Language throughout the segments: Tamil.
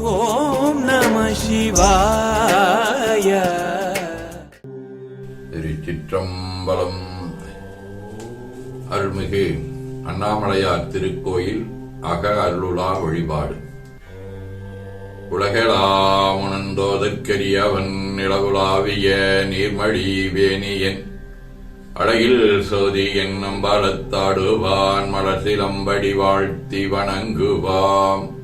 ஓம் நம சிவாய. திருச்சிற்றம்பலம். அருள்மிகு அண்ணாமலையார் திருக்கோயில் அக அருளுலா வழிபாடு. உலகளாமுணந்தோதற்கரியவன் நிலவுலாவிய நீர்மழி வேணியன். அழகில் சோதி என்னும் பலத்தாடுவான் மலசிலம்படி வாழ்த்தி வணங்குவாம்.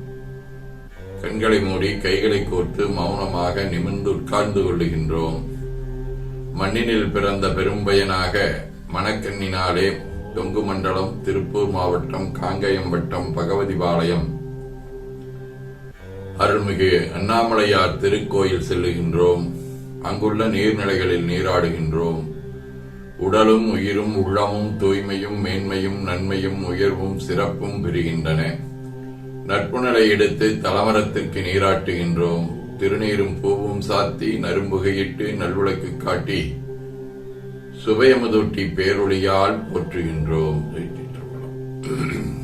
கண்களை மூடி கைகளை கோர்த்து மௌனமாக நிமிர்ந்து உட்கார்ந்து கொள்ளுகின்றோம். மண்ணினில் பிறந்த பெரும்பயனாக மணக்கண்ணினாலே தொங்கு மண்டலம் திருப்பூர் மாவட்டம் காங்கயம் வட்டம் பகவதிபாளையம் அருள்மிகு அண்ணாமலையார் திருக்கோயில் செல்லுகின்றோம். அங்குள்ள நீர்நிலைகளில் நீராடுகின்றோம். உடலும் உயிரும் உள்ளமும் தூய்மையும் மேன்மையும் நன்மையும் உயர்வும் சிறப்பும் பெறுகின்றன. நட்புணரை எடுத்து தலமரத்திற்கு நீராட்டுகின்றோம். திருநீரும் பூவும் சாத்தி நரும்புகையிட்டு நல்விளக்கு காட்டி சுபயமுதொட்டி பேரொழியால் போற்றுகின்றோம்.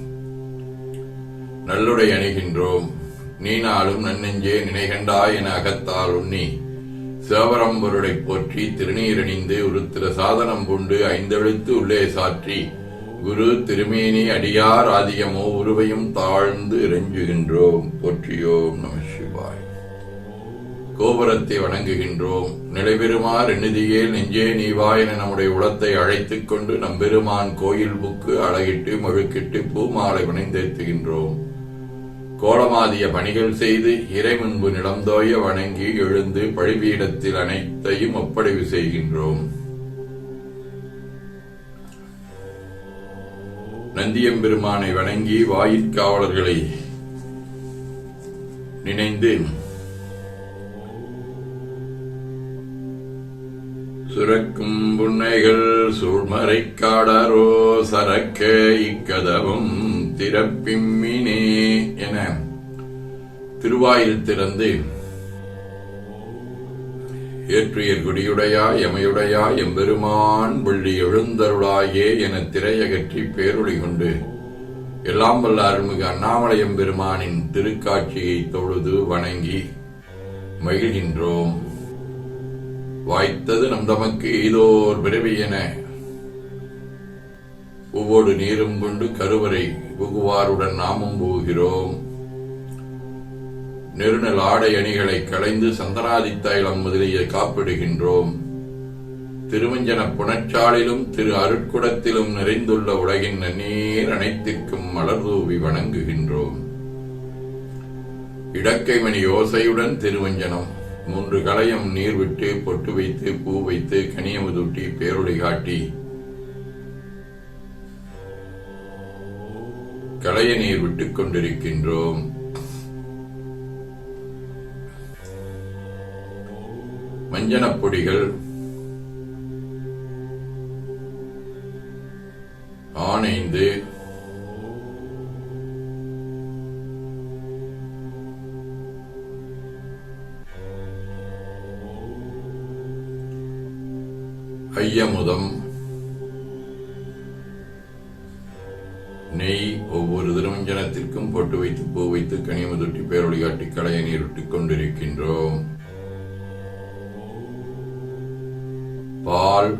நல்லுடை அணிகின்றோம். நீனாலும் நன்னெஞ்சே நினைகண்டாய் என அகத்தால் உண்ணி சிவபரம்பொருளை போற்றி திருநீரணிந்து உருத்திர சாதனம் கொண்டு ஐந்தெழுத்து உள்ளே சாற்றி குரு திருமேனி அடியார் ஆதியமோ உருவையும் தாழ்ந்து இறைஞ்சுகின்றோம் போற்றியோம் நம சிவாய். கோபுரத்தை வணங்குகின்றோம். நிலைபெறுமாறு எண்ணுதியேல் நெஞ்சே நீவா என நம்முடைய உளத்தை அழைத்துக் கொண்டு நம்பெருமான் கோயில் புக்கு அழகிட்டு மழுக்கிட்டு பூமாலை வணைந்தேத்துகின்றோம் கோலமாதிய பணிகள் செய்து இறை முன்பு நிலந்தோய வணங்கி எழுந்து பழிபீடத்தில் அனைத்தையும் ஒப்படைவு செய்கின்றோம். நந்தியம்பெருமானை வணங்கி வாயிற்காவலர்களை நினைந்து சுரக்கும் புன்னைகள் சூழ்மறை காடரோ சரக்க இக்கதவும் திறப்பிம்மினே என திருவாயில் திறந்து ஏற்றுயர் குடியுடையா எமையுடையா எம்பெருமான் வெள்ளி எழுந்தருளாயே என திரையகற்றி பேரொளி கொண்டு எல்லாம் வல்ல அருள்மிகு அண்ணாமலை எம்பெருமானின் திருக்காட்சியை தொழுது வணங்கி மகிழ்கின்றோம் வாய்த்தது நம் தமக்கு ஏதோர் பிறவி என ஒவ்வொரு நீரும் கொண்டு கருவறை புகுவாருடன் நாமும் போகிறோம். நெருநல் ஆடை அணிகளை களைந்து சந்தனாதி முதலியை முதலிய காப்பிடுகின்றோம். திருவஞ்சன புனச்சாலிலும் திரு அருட்குடத்திலும் நிறைந்துள்ள உலகின் நன்னீர் அனைத்திற்கும் மலர்தூவி வணங்குகின்றோம். இடக்கைமணி ஓசையுடன் திருவஞ்சனம். மூன்று களையம் நீர் விட்டு பொட்டு வைத்து பூ வைத்து கனியமுதூட்டி பேரொழி காட்டி. களைய நீர் விட்டுக் கொண்டிருக்கின்றோம். மஞ்சனப் பொடிகள் ஆனைந்து ஐயமுதம் நெய் ஒவ்வொரு திருமஞ்சனத்திற்கும் போட்டு வைத்து பூ வைத்து கனிமதுட்டி பேரொழிகாட்டி கலையை நீருட்டிக் கொண்டிருக்கின்றோம். பால்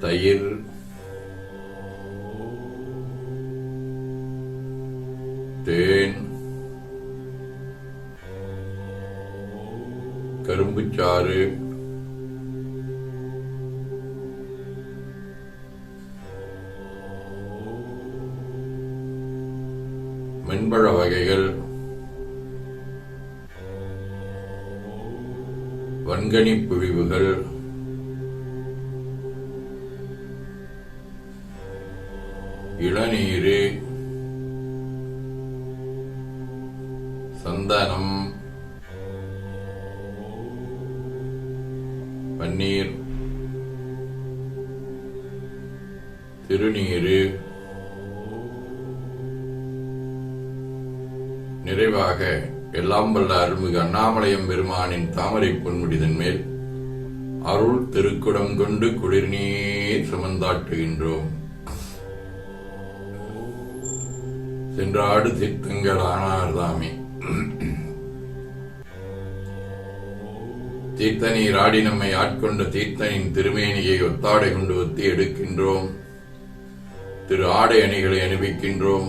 தயிர் தேன் கரும்புச்சாறு மென்பழ வகைகள் வன்கனி புழிவுகள் இளநீரு. சந்தனம். பன்னீர். திருநீரு. நிறைவாக எல்லாம் வல்ல அருள்மிகு அண்ணாமலையம் பெருமானின் தாமரை பொன்முடிதன் மேல் அருள் திருக்குடம் கொண்டு குளிர்நீர் சுமந்தாட்டுகின்றோம் சென்றாடு சித்தங்கள் ஆனார்தாமே. தீர்த்தநீர் ஆடி நம்மை ஆட்கொண்ட தீர்த்தனின் திருமேனியை ஒத்தாடை கொண்டு ஒத்தி எடுக்கின்றோம். திரு ஆடை அணிகளை அணிவிக்கின்றோம்.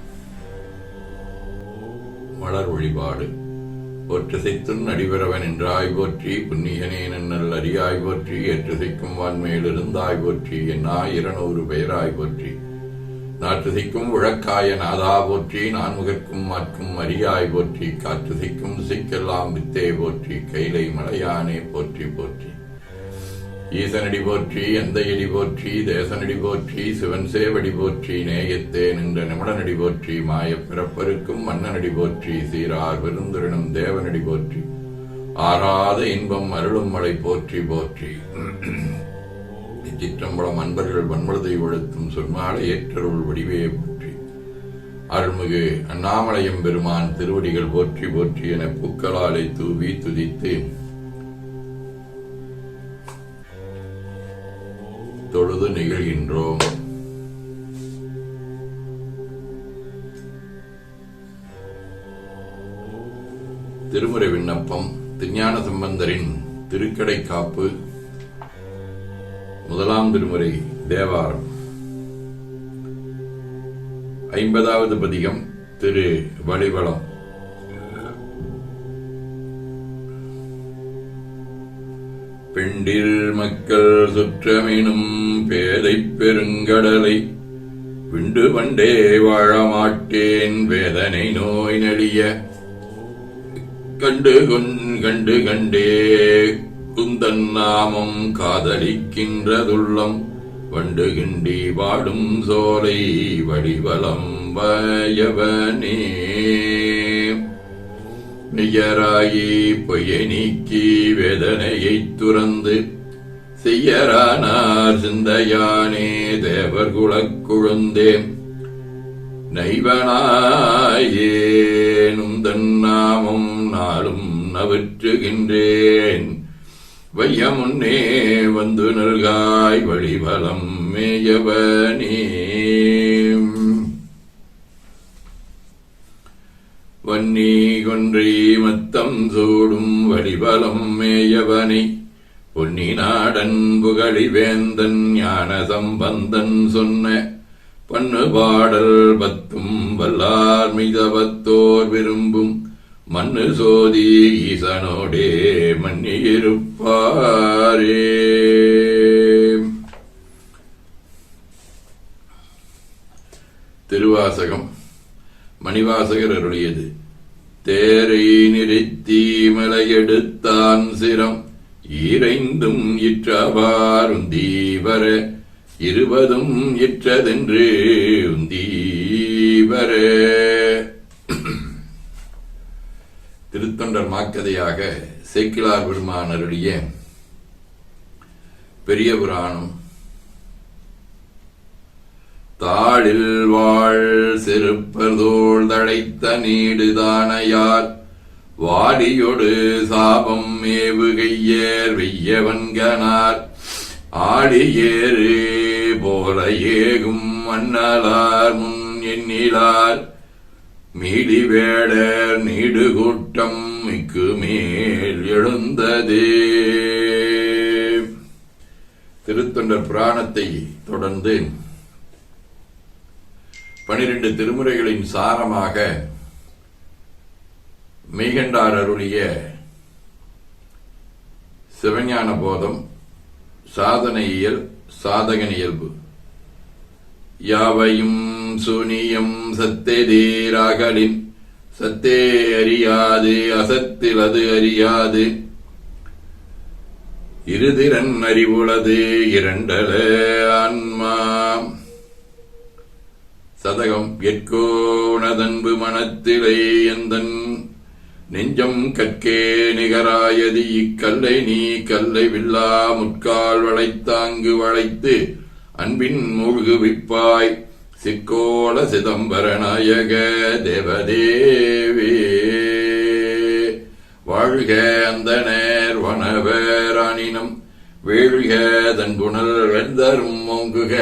மலர் வழிபாடு. ஒற்றுசைத்துன் நடிபெறவன் என்றாய் போற்றி புன்னியனே நன்னல் அறியாய் போற்றி ஏற்றுசைக்கும் வான்மையிலிருந்தாய் போற்றி என்னா இருநூறு பெயராய் போற்றி நாற்றுசைக்கும் உழக்காய நாதா போற்றி நான்முகற்கும் மாற்கும் அரியாய் போற்றி காற்றுசைக்கும் சிக்கெல்லாம் வித்தே போற்றி கைலை மலையானே போற்றி போற்றி. ஈசனடி போற்றி எந்தையடி போற்றி தேசனடி போற்றி சிவன் சேவடி போற்றி நேயத்தே நின்ற நிமிடனடி போற்றி மாயப் பிறப்பருக்கும் மன்னனடி போற்றி சீரார் பெருந்துரினும் தேவனடி போற்றி ஆறாத இன்பம் அருளும் மழை போற்றி போற்றி. இச்சிற்றம்பலம் அன்பர்கள் வன்மலதை ஒழுத்தும் சொன்னாலே ஏற்றருள் வடிவே போற்றி. அருள்மிகு அண்ணாமலையம் பெருமான் திருவடிகள் போற்றி போற்றி என பூக்களாலை தூவி துதித்து இப்பொழுது நிகழ்கின்றோம்? திருமுறை விண்ணப்பம் திருஞான சம்பந்தரின் திருக்கடை காப்பு முதலாம் திருமுறை தேவாரம். ஐம்பதாவது பதிகம் திரு வழிவளம் பெண்டில் மக்கள் சுற்றமினும் பேதை பெருங்கடலை விண்டு வண்டே வாழமாட்டேன். வேதனை நோய் நெடிய கண்டு கொன் கண்டு கண்டே. குந்தன் நாமம் காதலிக்கின்றதுள்ளம். வண்டு கிண்டி வாடும் சோலை வடிவலம் வயவனே. மெய்யராயி பொய்யை நீக்கி வேதனையைத் துறந்து செய்யரானார் சிந்தையானே தேவர் குலக்குழுந்தே நைவனாயேனும் தன்னாமம் நாளும் நவற்றுகின்றேன். வையமுன்னே வந்து நல்காய் வழிபலம் மேயவனே. வன்னி கொன்றி மத்தம் சூடும் வழிபலம் மேயவனை. பொன்னி நாடன் புகழி வேந்தன் ஞான சம்பந்தன் சொன்ன பண்ணு பாடல் பத்தும் வல்லார் மிதவத்தோர் விரும்பும் மண்ணு சோதி ஈசனோடே மன்னியிருப்பாரே. திருவாசகம் மணிவாசகர் அருளியது. தேரை நிறுத்தி மலையெடுத்தான் சிரம். ஈரைந்தும் இற்றவாருந்தீவர இருபதும் இற்றதென்று உந்தீவர திருத்தொண்டர் மாக்கதையாக சேக்கிலார் பெருமானருடைய பெரிய புராணம் தாளில் வாழ் செருப்பதோள் தழைத்த நீடுதானையார் வாடியொடு சாபம் மேவு கையேர் வெய்யவன்கனார் ஆடியேறு போல ஏகும் மன்னலார் முன் எண்ணிலார். மீடி வேடர் நீடுகூட்டம் மிக்கு மேல் எழுந்ததே. திருத்தொண்டர் புராணத்தை தொடர்ந்து பனிரெண்டு திருமுறைகளின் சாரமாக மெய்கண்டார் அருளிய சிவஞான போதம் சாதனையியல் சாதகன் இயல்பு. யாவையும் சூனியம் சத்தெதீராகலின் சத்தே அறியாது அசத்தில் அது அறியாது. இருதிறன் அறிவுளது இரண்டல ஆன்மா. சதகம் எற்கோணதன்பு மனத்திலே எந்தன் நெஞ்சம் கற்கே நிகராயது. இக்கல்லை நீ கல்லை வில்லா முற்கால் வளைத்தாங்கு வளைத்து அன்பின் மூழ்குவிப்பாய் சிக்கோள சிதம்பர நாயக தேவதேவே. வாழ்க அந்த நேர் வனவேராணினம் வீழ்க தன் குணல் வெந்தரும் ஓங்குக.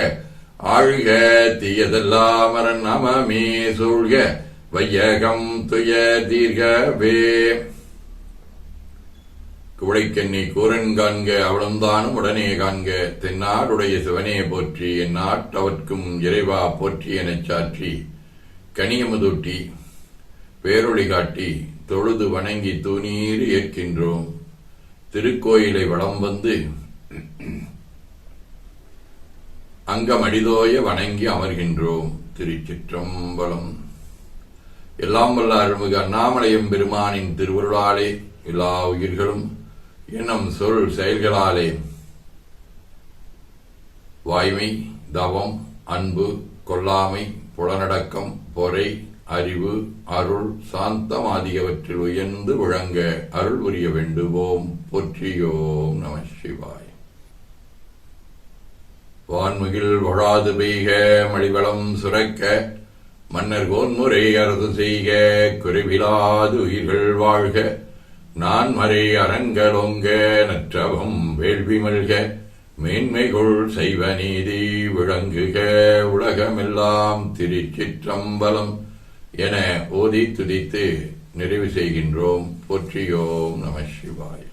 ஆழ்க தீயதெல்லாம் அரண் நமமே சூழ்க. வையகம் துய தீர்கவே. குவளைக்கண்ணி கூரன் காண்க அவளும்தானும் உடனே காண்க. தென்னாடுடைய சிவனே போற்றி என் நாட்டவர்க்கும் இறைவா போற்றி எனச் சாற்றி. கனியமுதூட்டி பேரொளி காட்டி தொழுது வணங்கி தூணீர் ஏற்கின்றோம். திருக்கோயிலை வளம் வந்து அங்கமடிதோய வணங்கி அமர்கின்றோம். திருச்சிற்றம்பலம் எல்லாம் வல்ல அருள்மிகு அண்ணாமலையும் பெருமானின் திருவருளாலே எல்லா உயிர்களும் எண்ணம் சொல் செயல்களாலே. வாய்மை தவம் அன்பு கொல்லாமை புலனடக்கம் பொறை அறிவு அருள் சாந்தம் ஆகியவற்றில் உயர்ந்து விளங்க அருள் புரிய வேண்டுவோம். பொற்றியோம் நம சிவாய். வான்முகில் வழாது பெய்க மழிவளம் சுரக்க மன்னர் கோன்முறை அரசு செய்க குறைவிலாது உயிர்கள் வாழ்க. நான் மறை அரங்கலோங்க நற்றவம் வேள்வி மல்க. மேன்மைகுள் செய்வ நீதி விளங்குக உலகமெல்லாம் திருச்சிற்றம்பலம் என ஓதி துதித்து நிறைவு செய்கின்றோம். போற்றியோம் நம சிவாய்.